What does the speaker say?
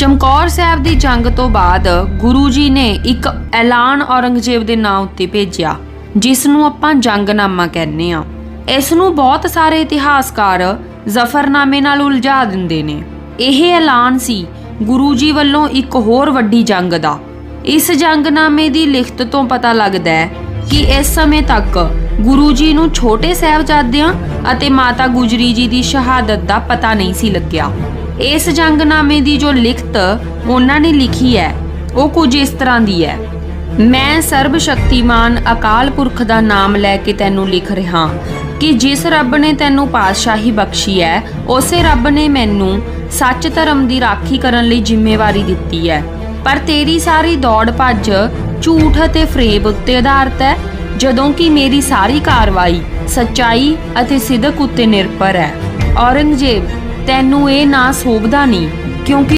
ਚਮਕੌਰ ਸਾਹਿਬ ਦੀ ਜੰਗ ਤੋਂ ਬਾਅਦ ਗੁਰੂ ਜੀ ਨੇ ਇੱਕ ਐਲਾਨ ਔਰੰਗਜ਼ੇਬ ਦੇ ਨਾਂ ਉੱਤੇ ਭੇਜਿਆ ਜਿਸ ਨੂੰ ਆਪਾਂ ਜੰਗਨਾਮਾ ਕਹਿੰਦੇ ਆ ਇਸ ਨੂੰ ਬਹੁਤ ਸਾਰੇ ਇਤਿਹਾਸਕਾਰ ਜ਼ਫਰਨਾਮੇ ਨਾਲ ਉਲਝਾ ਦਿੰਦੇ ਨੇ। ਇਹ ਐਲਾਨ ਸੀ ਗੁਰੂ ਜੀ ਵੱਲੋਂ ਇੱਕ ਹੋਰ ਵੱਡੀ ਜੰਗ ਦਾ। ਇਸ ਜੰਗਨਾਮੇ ਦੀ ਲਿਖਤ ਤੋਂ ਪਤਾ ਲੱਗਦਾ ਹੈ ਕਿ ਇਸ ਸਮੇਂ ਤੱਕ ਗੁਰੂ ਜੀ ਨੂੰ ਛੋਟੇ ਸਾਹਿਬਜ਼ਾਦਿਆਂ ਅਤੇ ਮਾਤਾ ਗੁਜਰੀ ਜੀ ਦੀ ਸ਼ਹਾਦਤ ਦਾ ਪਤਾ ਨਹੀਂ ਸੀ ਲੱਗਿਆ। ਇਸ ਜੰਗਨਾਮੇ ਦੀ ਜੋ ਲਿਖਤ ਉਹਨਾਂ ਨੇ ਲਿਖੀ ਹੈ, ਉਹ ਕੁਝ ਇਸ ਤਰ੍ਹਾਂ ਦੀ ਹੈ। ਮੈਂ ਸਰਬ ਸ਼ਕਤੀਮਾਨ ਅਕਾਲ ਪੁਰਖ ਦਾ ਨਾਮ ਲੈ ਕੇ ਤੈਨੂੰ ਲਿਖ ਰਿਹਾ ਕਿ ਜਿਸ ਰੱਬ ਨੇ ਤੈਨੂੰ ਪਾਤਸ਼ਾਹੀ ਬਖਸ਼ੀ ਹੈ, ਉਸੇ ਰੱਬ ਨੇ ਮੈਨੂੰ ਸੱਚ ਧਰਮ ਦੀ ਰਾਖੀ ਕਰਨ ਲਈ ਜ਼ਿੰਮੇਵਾਰੀ ਦਿੱਤੀ ਹੈ। ਪਰ ਤੇਰੀ ਸਾਰੀ ਦੌੜ ਭੱਜ ਝੂਠ ਅਤੇ ਫਰੇਬ ਉੱਤੇ ਆਧਾਰਿਤ ਹੈ ਜਦੋਂ ਕਿ ਮੇਰੀ ਸਾਰੀ ਕਾਰਵਾਈ ਸੱਚਾਈ ਅਤੇ ਸਿਦਕ ਉੱਤੇ ਨਿਰਭਰ ਹੈ। ਔਰੰਗਜ਼ੇਬ, ਤੈਨੂੰ ਇਹ ਨਾ ਸੋਭਦਾ ਨਹੀਂ, ਕਿਉਂਕਿ